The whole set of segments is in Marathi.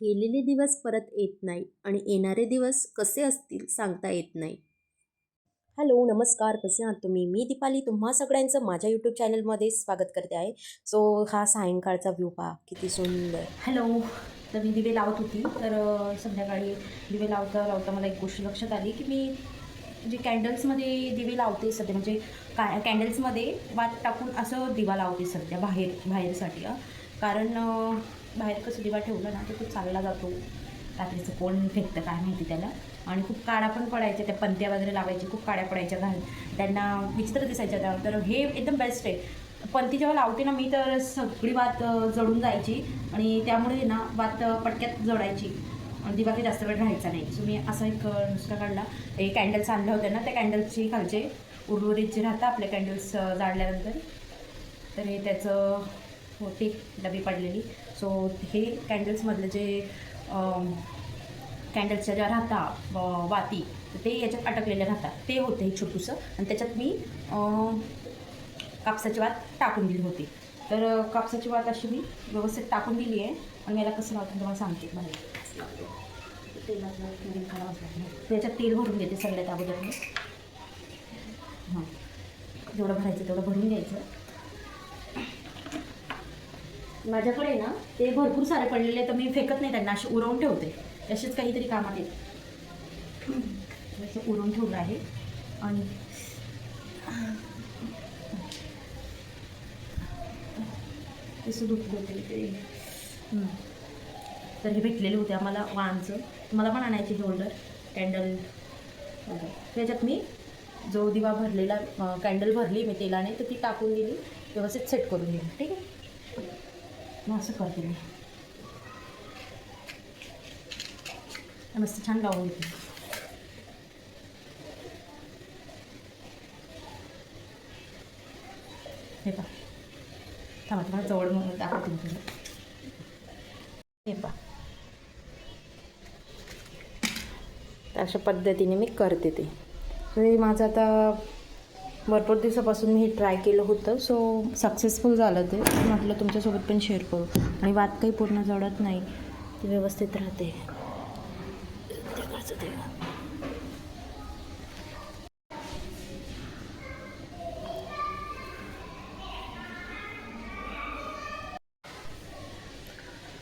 गेलेले दिवस परत येत नाही आणि येणारे दिवस कसे असतील सांगता येत नाही. हॅलो नमस्कार. कसे आहात तुम्ही? मी दीपाली. तुम्हा सगळ्यांचं माझ्या यूट्यूब चॅनलमध्ये स्वागत करते आहे. सो हा सायंकाळचा व्ह्यू पहा. किती सुंदर. हॅलो. तर मी दिवे लावत होती. तर संध्याकाळी दिवे लावता लावता मला एक गोष्ट लक्षात आली की मी म्हणजे कॅन्डल्समध्ये दिवे लावते सध्या म्हणजे का कॅन्डल्समध्ये वात टाकून असं दिवा लावते सध्या बाहेर बाहेरसाठी कारण बाहेर कसं दिवा ठेवलं ना तर तो चालला जातो. रात्रीचं कोण फेकतं काय माहिती त्याला. आणि खूप काळा पण पडायच्या त्या पंत्या वगैरे लावायचे खूप काळ्या पडायच्या घाल त्यांना विचित्र दिसायच्या त्या. तर हे एकदम बेस्ट आहे. पंती जेव्हा लावते ना मी तर सगळी वात जडून जळून जायची. आणि त्यामुळे ना वात पटक्यात जळायची. आणि दिवा काही जास्त वेळ राहायचा नाही. सो मी असा एक नुसता काढला. एक कॅन्डल्स आणले होते ना त्या कॅन्डल्सची खालचे उर्वरित जे राहतं आपले कॅन्डल्स जाळल्यानंतर तर हे त्याचं होती डबी पडलेली. सो हे कॅन्डल्समधले जे कॅन्डल्सच्या ज्या राहतात वाती ते याच्यात अटकलेले राहतात. ते होते हे छोटूसं. आणि त्याच्यात मी कापसाची वात टाकून दिली होती. तर कापसाची वात अशी मी व्यवस्थित टाकून दिली आहे. आणि याला कसं लावतं तुम्हाला सांगते. मला तेलाचं त्याच्यात तेल भरून घेते सगळ्यात अगोदर मी. हां. जेवढं भरायचं तेवढं भरून घ्यायचं. माझ्याकडे ना ते भरपूर सारे पडलेले तर मी फेकत नाही त्यांना असे उरवून ठेवते. असेच काहीतरी कामात येत असं उरवून ठेवलं आहे. आणि तसं दुखत होते ते तर. हे भेटलेले होते आम्हाला वाणचं मला पण आणायचे हे होल्डर कॅन्डल त्याच्यात मी जो दिवा भरलेला कॅन्डल भरली मी तेलाने तर ती टाकून दिली. व्यवस्थित सेट करून दिली. ठीक आहे? मग असं करते मी मस्त छान लावून घेते हे पा. थांबा तुम्हाला जवळ म्हणून दाखवते मी तुला. हे पा. अशा पद्धतीने मी करते ते. म्हणजे माझं आता भरपूर दिवसापासून मी हे ट्राय केलं होतं. सो सक्सेसफुल झालं ते. म्हटलं तुमच्यासोबत पण शेअर करू. आणि वाद काही पूर्ण जळत नाही. ती व्यवस्थित राहते.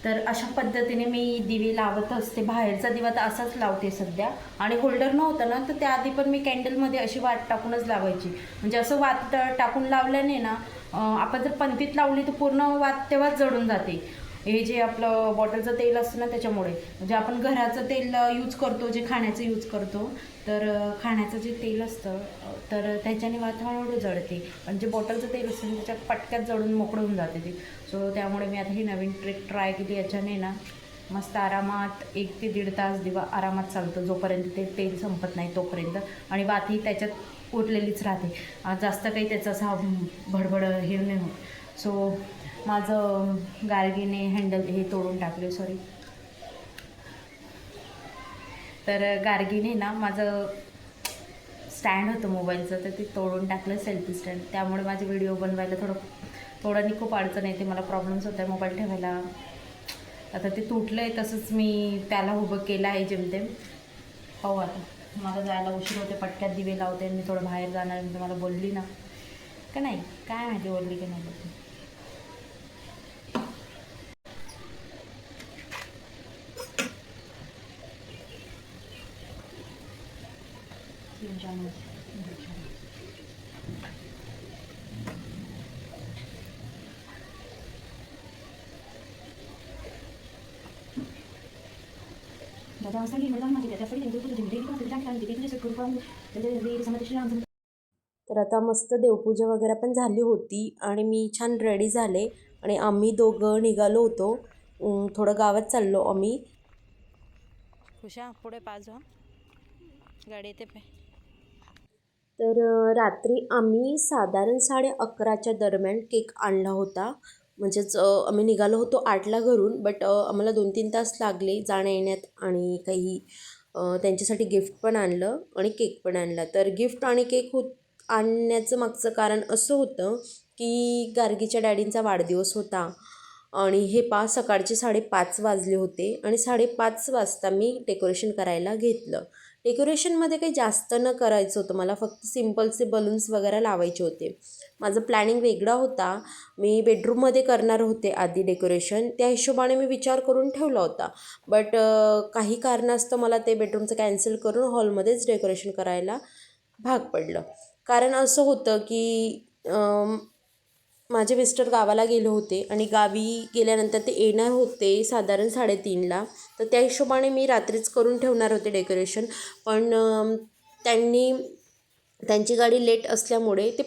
तर अशा पद्धतीने मी दिवे लावत असते. बाहेरचा दिवा तर असाच लावते सध्या. आणि होल्डर नव्हतं ना तर त्याआधी पण मी कॅन्डलमध्ये अशी वाट टाकूनच लावायची. म्हणजे असं वात टाकून लावल्याने ना आपण जर पंतीत लावली तर पूर्ण वात तेव्हाच जळून जाते. हे जे आपलं बॉटलचं तेल असतं ना त्याच्यामुळे. म्हणजे आपण घराचं तेल यूज करतो जे खाण्याचं यूज करतो. तर खाण्याचं जे तेल असतं तर त्याच्याने वात हळूहळू जळते आणि जे बॉटलचं तेल असतं त्याच्या त्याच्यात पटक्यात जळून मोकळं होऊन जाते ते. सो त्यामुळे मी आता ही नवीन ट्रिक ट्राय केली याच्याने ना. मस्त आरामात एक ते दीड तास दिवा आरामात चालतो जोपर्यंत ते तेल संपत नाही तोपर्यंत. आणि वातही त्याच्यात उरलेलीच राहते. जास्त काही त्याचा असा भडभड हे नाही होत. सो माझं गार्गीने हँडल हे तोडून टाकले सॉरी तर गार्गीने ना माझं स्टँड होतं मोबाईलचं तर ते तोडून टाकलं सेल्फी स्टँड त्यामुळे माझे व्हिडिओ बनवायला थोडं थोडं खूप अडचण येते मला प्रॉब्लेम्स होत आहे मोबाईल ठेवायला. आता ते तुटलं आहे तसंच मी त्याला उभं केलं आहे जेमतेम हो आता. मला जायला उशीर होते पटक्यात दिवे लावते मी थोडं बाहेर जाणार मी तुम्हाला बोलली ना. का नाही? काय माहिती बोलली की नाही बोलली. तर आता मस्त देवपूजा वगैरे पण झाली होती आणि मी छान रेडी झाले आणि आम्ही दोघं निघालो होतो. थोडं गावात चाललो आम्ही. खुशा पुढे पाच गाडी येते पे. तर रात्री आम्ही साधारण साडे अकराच्या दरम्यान केक आणला होता. म्हणजेच आम्ही निघालो होतो आठला घरून बट आम्हाला दोन तीन तास लागले जाण्या येण्यात आणि काही त्यांच्यासाठी गिफ्ट पण आणलं आणि केक पण आणला. तर गिफ्ट आणि केक होत आणण्याचं मागचं कारण असं होतं की गार्गीच्या डॅडींचा वाढदिवस होता आणि हे पा सकाळचे साडेपाच वाजले होते आणि साडेपाच वाजता मी डेकोरेशन करायला घेतलं. डेकोरेशनमध्ये काही जास्त न करायचं होतं. मला फक्त सिम्पलचे बलून्स वगैरे लावायचे होते. माझं प्लॅनिंग वेगळा होता. मी बेडरूममध्ये करणार होते आधी डेकोरेशन. त्या हिशोबाने मी विचार करून ठेवला होता. बट काही कारणास्तव मला ते बेडरूमचं कॅन्सल करून हॉलमध्येच डेकोरेशन करायला भाग पडलं. कारण असं होतं की माझे मिस्टर गावाला गेले होते आणि गावी गेल्यानंतर ते येणार होते साधारण साडेतीनला. तर त्या हिशोबाने मी रात्रीच करून ठेवणार होते डेकोरेशन. पण त्यांनी त्यांची गाडी लेट असल्यामुळे ते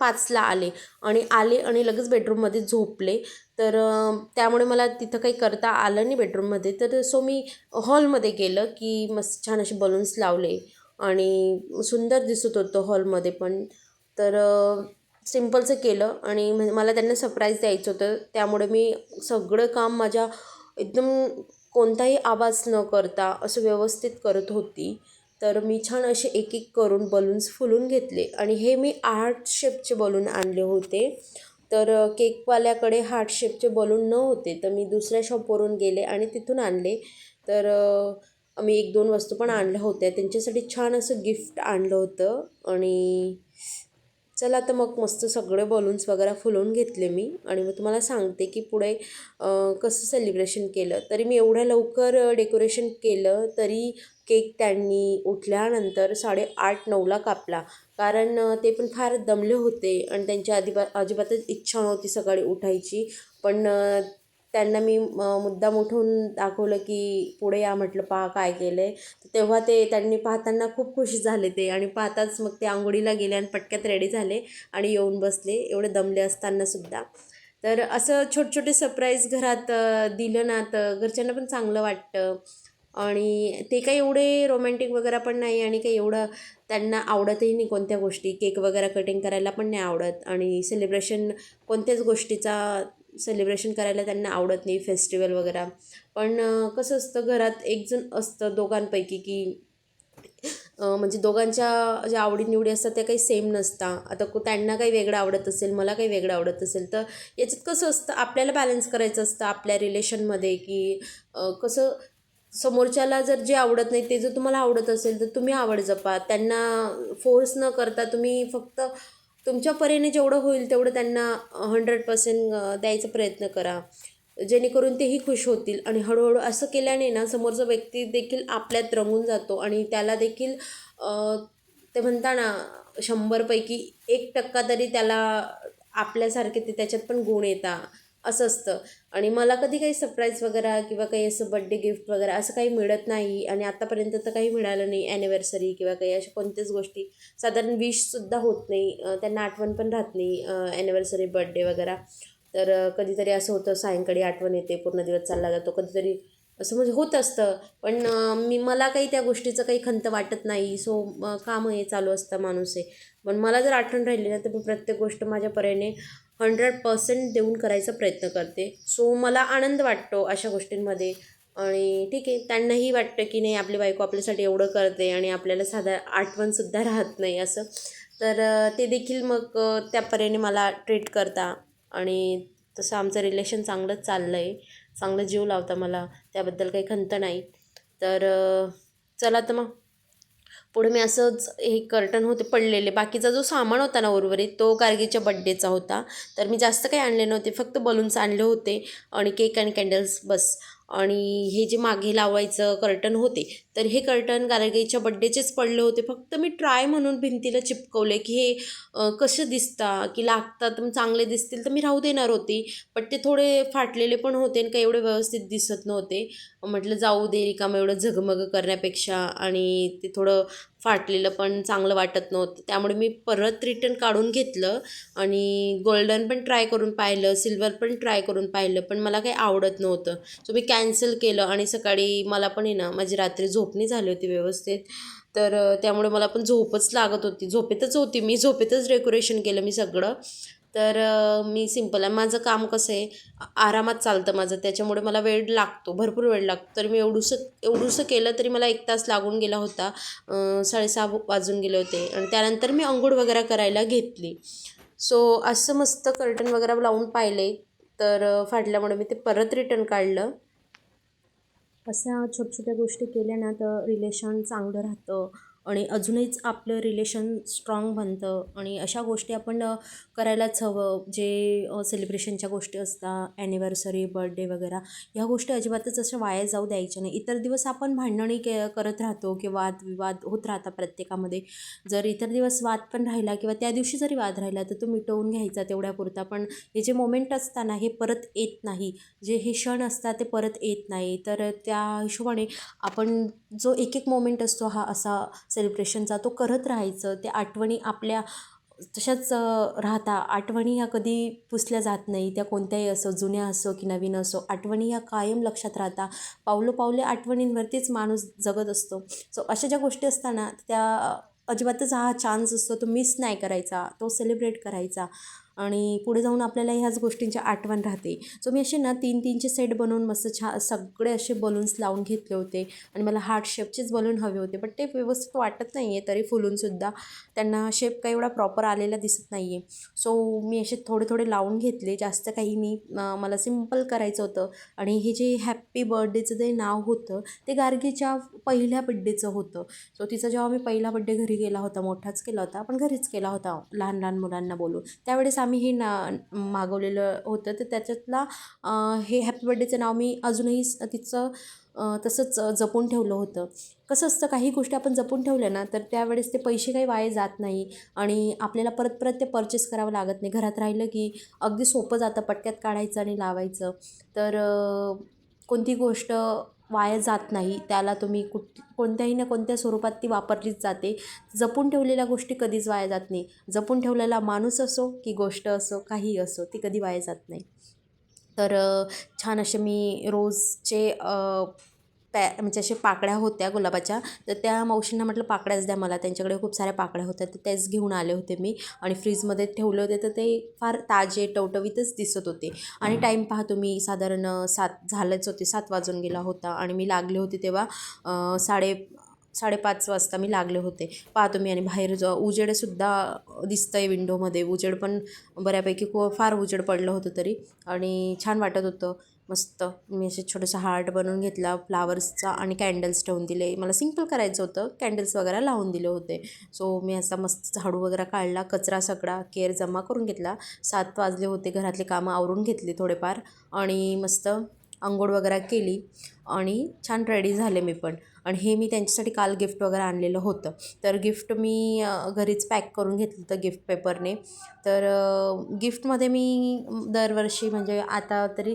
पाचला आले आणि आले आणि लगेच बेडरूममध्ये झोपले. तर त्यामुळे मला तिथं काही करता आलं नाही बेडरूममध्ये. तर सो मी हॉलमध्ये गेलं की मस्त छान असे बलून्स लावले आणि सुंदर दिसत होतं हॉलमध्ये पण. तर सिम्पलचं केलं आणि मला त्यांना सरप्राईज द्यायचं होतं. त्यामुळे मी सगळं काम माझ्या एकदम कोणताही आवाज न करता असं व्यवस्थित करत होती. तर मी छान असे एक एक करून बलून्स फुलून घेतले आणि हे मी हार्ट शेपचे बलून आणले होते. तर केकवाल्याकडे हार्ट शेपचे बलून न होते तर मी दुसऱ्या शॉपवरून गेले आणि तिथून आणले. तर मी एक दोन वस्तू पण आणल्या होत्या. त्यांच्यासाठी छान असं गिफ्ट आणलं होतं आणि चला तर मग मस्त सगळे बलून्स वगैरे फुलवून घेतले मी. आणि मग तुम्हाला सांगते की पुढे कसं सेलिब्रेशन केलं. तरी मी एवढ्या लवकर डेकोरेशन केलं तरी केक त्यांनी उठल्यानंतर साडेआठ नऊला कापला. कारण ते पण फार दमले होते. आणि त्यांची अजिबा अजिबातच इच्छा नव्हती सकाळी उठायची. पण त्यांना मी मुद्दाम उठवून दाखवलं की पुढे या म्हटलं पहा काय केलं आहे तेव्हा ते त्यांनी पाहताना खूप खुश झाले ते आणि पाहताच मग ते आंघोळीला गेले आणि पटक्यात रेडी झाले आणि येऊन बसले एवढे दमले असतानासुद्धा तर असं छोटे छोटे सरप्राईज घरात दिलं ना तर घरच्यांना पण चांगलं वाटतं आणि ते काही एवढे रोमॅन्टिक वगैरे पण नाही आणि काही एवढं त्यांना आवडतही नाही कोणत्या गोष्टी. केक वगैरे कटिंग करायला पण नाही आवडत आणि सेलिब्रेशन कोणत्याच गोष्टीचा सेलिब्रेशन करायला त्यांना आवडत नाही फेस्टिवल वगैरे. पण कसं असतं घरात एकजण असतं दोघांपैकी की म्हणजे दोघांच्या ज्या आवडीनिवडी असतात त्या काही सेम नसतात आता को त्यांना काही वेगळं आवडत असेल मला काही वेगळं आवडत असेल तर याच्यात कसं असतं आपल्याला बॅलन्स करायचं असतं आपल्या रिलेशनमध्ये की कसं समोरच्याला जर जे आवडत नाही ते जर तुम्हाला आवडत असेल तर तुम्ही आवड जपा. त्यांना फोर्स न करता तुम्ही फक्त तुमच्या परीने जेवढं होईल तेवढं त्यांना हंड्रेड पर्सेंट द्यायचा प्रयत्न करा. जेणेकरून तेही खुश होतील. आणि हळूहळू असं केल्याने ना समोरचा व्यक्ती देखील आपल्यात रंगून जातो आणि त्याला देखील ते म्हणता ना शंभरपैकी एक टक्का तरी त्याला आपल्यासारखे ते त्याच्यात पण गुण येतात असं असतं. आणि मला कधी काही सरप्राईज वगैरे किंवा काही असं बड्डे गिफ्ट वगैरे असं काही मिळत नाही. आणि आतापर्यंत तर काही मिळालं नाही. ॲनिव्हर्सरी किंवा काही अशा कोणत्याच गोष्टी. साधारण विशसुद्धा होत नाही. त्यांना आठवण पण राहत नाही. ॲनिव्हर्सरी बड्डे वगैरे. तर कधीतरी असं होतं सायंकाळी आठवण येते पूर्ण दिवस चालला जातो. कधीतरी असं म्हणजे होत असतं. पण मी मला काही त्या गोष्टीचं काही खंत वाटत नाही. सो कामं हे चालू असतं माणूस आहे पण मला जर आठवण राहिली ना तर मी प्रत्येक गोष्ट माझ्या परीने हंड्रेड पर्सेंट देऊन करायचा प्रयत्न करते. सो मला आनंद वाटतो अशा गोष्टींमध्ये. आणि ठीक आहे त्यांनाही वाटतं की नाही आपली बायको आपल्यासाठी एवढं करते आणि आपल्याला साधा आठवणसुद्धा राहत नाही असं. तर ते देखील मग त्या परीने मला ट्रीट करता. आणि तसं आमचं रिलेशन चांगलंच चाललं आहे चांगलं जीव लावता मला. त्याबद्दल काही खंत नाही. तर चला तर मग. पुढे मी असंच हे कर्टन होते पडलेले. बाकीचा जो सामान होता ना उर्वरित तो गार्गीच्या बड्डेचा होता. तर मी जास्त काही आणले नव्हते फक्त बलून्स आणले होते आणि केक आणि कॅन्डल्स बस. आणि हे जे मागे लावायचं कर्टन होते तर हे कर्टन गारगीच्या बड्डेचेच पडले होते. फक्त मी ट्राय म्हणून भिंतीला चिपकवले की हे कसे कसं दिसता की लागतात चांगले दिसतील तर मी राहू देणार होती. पण ते थोडे फाटलेले पण होते आणि काही एवढे व्यवस्थित दिसत नव्हते. म्हटलं जाऊ दे रिकामं एवढं झगमग करण्यापेक्षा आणि ते थोडं फाटलेलं पण चांगलं वाटत नव्हतं. त्यामुळे मी परत रिटर्न काढून घेतलं आणि गोल्डन पण ट्राय करून पाहिलं सिल्वर पण ट्राय करून पाहिलं पण मला काही आवडत नव्हतं. सो मी कॅन्सल केलं आणि सकाळी मला पण आहे ना माझी रात्री झोप झोपणी झाली होती व्यवस्थित. तर त्यामुळे मला पण झोपच लागत होती. झोपेतच होती मी. झोपेतच डेकोरेशन केलं मी सगळं. तर मी सिंपल आहे. माझं काम कसं आहे? आरामात चालतं माझं. त्याच्यामुळे मला वेळ लागतो. भरपूर वेळ लागतो. तर मी एवढूसं एवढूसं केलं तरी मला एक तास लागून गेला होता. साडेसहा वाजून गेले होते. आणि त्यानंतर मी अंघोळ वगैरे करायला घेतली. सो असं मस्त कर्टन वगैरे लावून पाहिले. तर फाटल्यामुळे मी ते परत रिटर्न काढलं. अशा छोट्या छोट्या गोष्टी केल्या ना तर रिलेशन चांगलं राहतं. आणि अजूनच आपलं रिलेशन स्ट्रॉंग बनतं. आणि अशा गोष्टी आपण करायलाच हवं. जे सेलिब्रेशनच्या गोष्टी असतात ॲनिव्हर्सरी बर्थडे वगैरे ह्या गोष्टी अजिबातच अशा वाया जाऊ द्यायच्या नाही. इतर दिवस आपण भांडणही के करत राहतो किंवा वादविवाद होत राहतात प्रत्येकामध्ये. जर इतर दिवस वाद पण राहिला किंवा त्या दिवशी जरी वाद राहिला तर तो मिटवून घ्यायचा तेवढ्यापुरता. पण हे जे मोमेंट असताना हे परत येत नाही. जे हे क्षण असतात ते परत येत नाही. तर त्या हिशोबाने आपण जो एक एक मोमेंट असतो हा असा सेलिब्रेशनचा तो करत राहायचं त्या आठवणी आपल्या तशाच राहता. आठवणी ह्या कधी पुसल्या जात नाही. त्या कोणत्याही असो जुन्या असो की नवीन असो आठवणी ह्या कायम लक्षात राहता. पावलोपावले आठवणींवरतीच माणूस जगत असतो. सो अशा ज्या गोष्टी असताना त्या अजिबातच हा चान्स असतो तो मिस नाही करायचा तो सेलिब्रेट करायचा. आणि पुढे जाऊन आपल्याला ह्याच गोष्टींची आठवण राहते. सो मी असे ना तीन तीनचे सेट बनवून मस्त छा सगळे असे बलून्स लावून घेतले होते. आणि मला हार्ट शेपचेच बलून हवे होते बट ते व्यवस्थित वाटत नाही आहे तरी फुलूनसुद्धा त्यांना शेप काही एवढा प्रॉपर आलेला दिसत नाही आहे सो मी असे थोडे थोडे लावून घेतले जास्त काही मी मला सिंपल करायचं होतं. आणि हे जे हॅप्पी बर्थडेचं जे नाव होतं ते गार्गीच्या पहिल्या बड्डेचं होतं. सो तिचा जेव्हा मी पहिला बड्डे घरी गेला होता मोठाच केला होता पण घरीच केला होता लहान लहान मुलांना बोलून. त्यावेळेस आम्ही हे ना मागवलेलं होतं. तर त्याच्यातला हे हॅपी बड्डेचं नाव मी अजूनही तिचं तसंच जपून ठेवलं होतं. कसं असतं काही गोष्टी आपण जपून ठेवल्या ना तर त्यावेळेस ते पैसे काही वाया जात नाही आणि आपल्याला परत परत ते परचेस करावं लागत नाही. घरात राहिलं की अगदी सोपं जातं पटक्यात काढायचं आणि लावायचं. तर कोणती गोष्ट वाया जात नाही. त्याला तुम्ही कुठ कोणत्याही ना कोणत्या स्वरूपात ती वापरलीच जाते. जपून ठेवलेल्या गोष्टी कधीच वाया जात नाही. जपून ठेवलेला माणूस असो की गोष्ट असो काही असो ती कधी वाया जात नाही. तर छान असे मी रोजचे पॅ म्हणजे असे पाकळ्या होत्या गुलाबाच्या. तर त्या मावशींना म्हटलं पाकळ्याच द्या मला त्यांच्याकडे खूप साऱ्या पाकळ्या होत्या तर त्याच घेऊन आले होते मी आणि फ्रीजमध्ये ठेवले होते तर ते फार ताजे टवटवीतच दिसत होते. आणि टाईम पहा तुम्ही साधारण सात झालेच होते सात वाजून गेला होता आणि मी लागले होते तेव्हा साडे साडेपाच वाजता मी लागले होते. पाहतो मी आणि बाहेर ज उजेडसुद्धा दिसतं आहे विंडोमध्ये उजेड पण बऱ्यापैकी खूप फार उजेड पडलं होतं तरी आणि छान वाटत होतं. मस्त. मी असे छोटंसं हार्ट बनवून घेतला फ्लावर्सचा आणि कॅन्डल्स ठेवून दिले. मला सिंपल करायचं होतं. कॅन्डल्स वगैरे लावून दिले होते. सो मी असा मस्त झाडू वगैरे काढला कचरा सगळा केअर जमा करून घेतला. सात वाजले होते घरातले कामं आवरून घेतले थोडेफार. आणि मस्त आंघोळ वगैरे केली आणि छान रेडी झाले मी पण. आणि हे मी त्यांच्यासाठी काल गिफ्ट वगैरे आणलेलं होतं. तर गिफ्ट मी घरीच पॅक करून घेतलं होतं गिफ्ट पेपरने तर गिफ्टमध्ये मी दरवर्षी म्हणजे आता तरी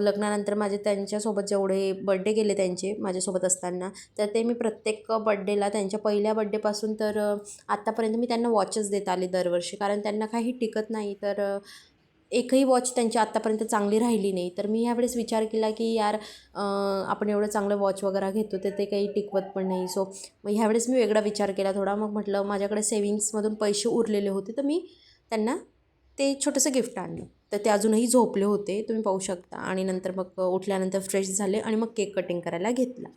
लग्नानंतर माझे त्यांच्यासोबत जेवढे बड्डे गेले त्यांचे माझ्यासोबत असताना तर ते मी प्रत्येक बड्डेला त्यांच्या पहिल्या बड्डेपासून तर आत्तापर्यंत मी त्यांना वॉचेस देत आले दरवर्षी. कारण त्यांना काही टिकत नाही. तर एकही वॉच त्यांची आत्तापर्यंत चांगली राहिली नाही. तर मी ह्यावेळेस विचार केला की यार आपण एवढं चांगलं वॉच वगैरे घेतो तर ते काही टिकवत पण नाही. सो मग ह्यावेळेस मी वेगळा विचार केला थोडा. मग म्हटलं माझ्याकडे सेविंग्समधून पैसे उरलेले होते तर मी त्यांना ते छोटंसं गिफ्ट आणलं. तर ते अजूनही झोपले होते. तुम्ही पाहू शकता. आणि नंतर मग उठल्यानंतर फ्रेश झाले आणि मग केक कटिंग करायला घेतला.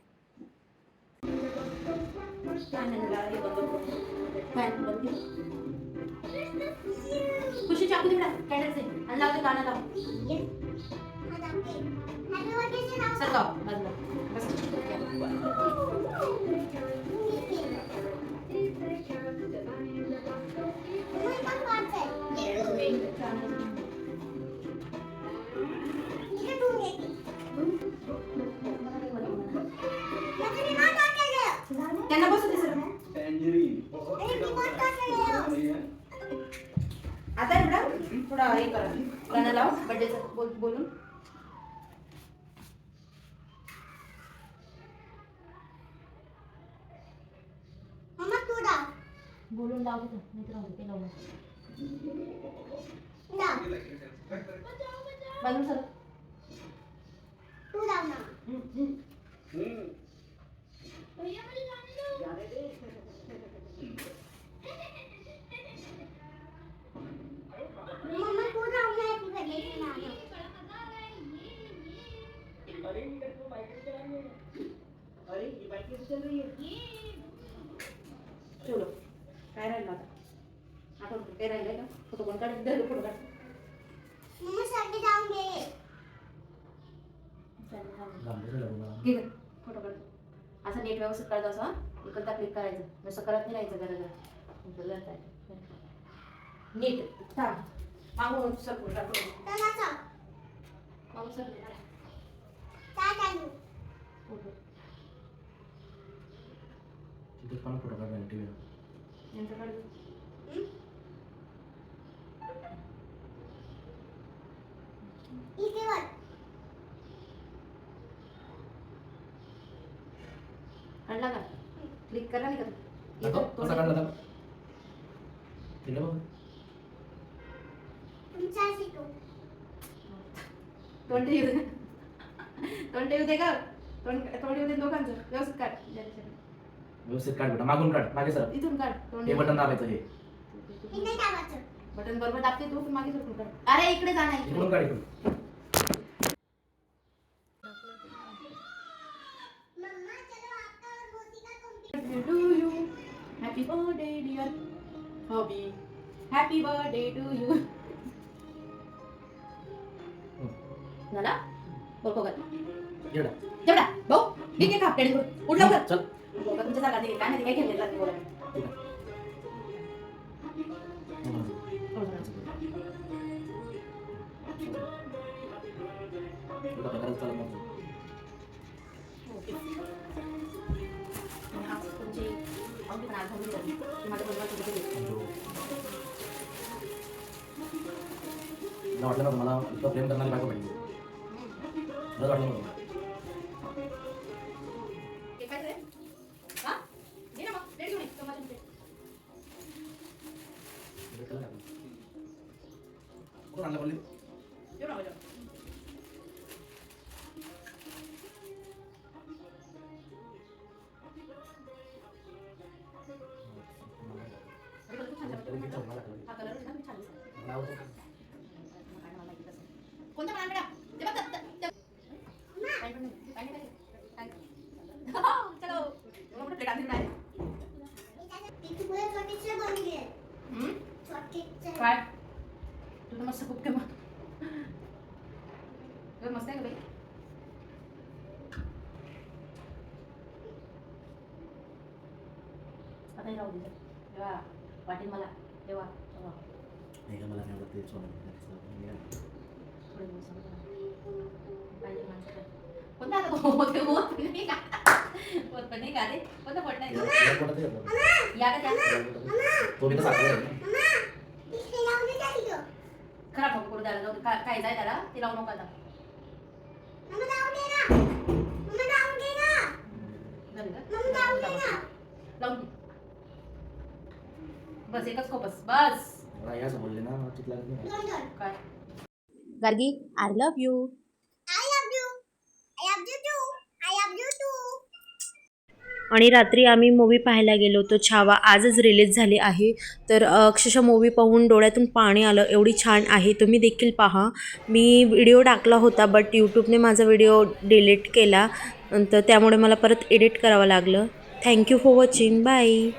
खुशी चाकू तिकडा कॅन्डल्स दे आणि लावते गाणं लाव। सर लाव बाजूला बस। त्यांना बसू हे करा. गाणं लाव बड्डेचं बोल बोलून. बोलून लाव नाही तर राहू दे, ते लावू. बाजूला सर. हम्म, हम्म. ठेवलं काय राहिलं आता? आठवण काय राहिलं का फोटो कोण काढ फोटो काढ फोटो काढ असं नेट व्यवस्थित काढतो असं हं? इकडचा क्लिक करायचं. नुसतं करत नाही राहायचं आहे नीट थांब. मागून सरकून टाकून मागून सरकून फोटो तिथे पण फोटो काढायला टीव्ही यांचं काढ काढला का क्लिक करा नाही का दाखव कसा काढला दाखव तिकडे बघ तोंड येऊ दे तोंड येऊ दे का तोंड तोंड येऊ दे दोघांचं व्यवस्थित काढ ज्याच्या- व्यवस्थित काढ बेटा मागून काढ मागे सर इथून काढ हे बटन दाबायचं हे. बटन बरोबर दाबते तू पण मागे सरकून काढ. अरे इकडे जा ना इकडून इकडे काढ इकडून. to you. Happy birthday, dear. Hobby. Happy birthday to you. झाला? बोल बघत येडा. जेवढा. भाऊ ठीक आहे का आपल्याकडे करून उठलं कर चल. तुमच्या जागा दे काय नाही काय घेतलेलं बोला तुला प्रकारच चालत नव्हतं. तुमची अगदी पण आठवण झाली की माझ्या बरोबर तुझं केलं. मला वाटलं नव्हतं मला इतकं प्रेम करणारी बायको भेटली खरंच वाटलं भेटलं नाही मस्त आहे का बाई आता राहू दे तेव्हा वाटेल मला तेव्हा का मला नाही आवडत ते सोनं. मी काय- थोडे दिवस पाहिजे माणसं कोणता आता तो होत होत नाही का होत पण नाही का रे कोणता पट नाही या- हे का त्या तर. खराब करू द्यायला जाऊ दे. काय काय जाय त्याला ते लावू नको आता झालं का? लावून घे. बस एकच खोपस बस. मला याच बोलले ना मला चित लागत नाही. काय? गार्गी आय लव्ह यू आणि रात्री आम्ही मूवी पाहायला गेलो होतो छावा आजच रिलीज झाली आहे. तर अ, अक्षरशः मूवी पाहून डोळ्यातून पाणी आलं. एवढी छान आहे. तुम्ही देखील पहा. मी व्हिडिओ टाकला होता बट यूट्यूबने माझा व्हिडिओ डिलीट केला. तर त्यामुळे मला परत एडिट करावं लागलं. Thank you for watching bye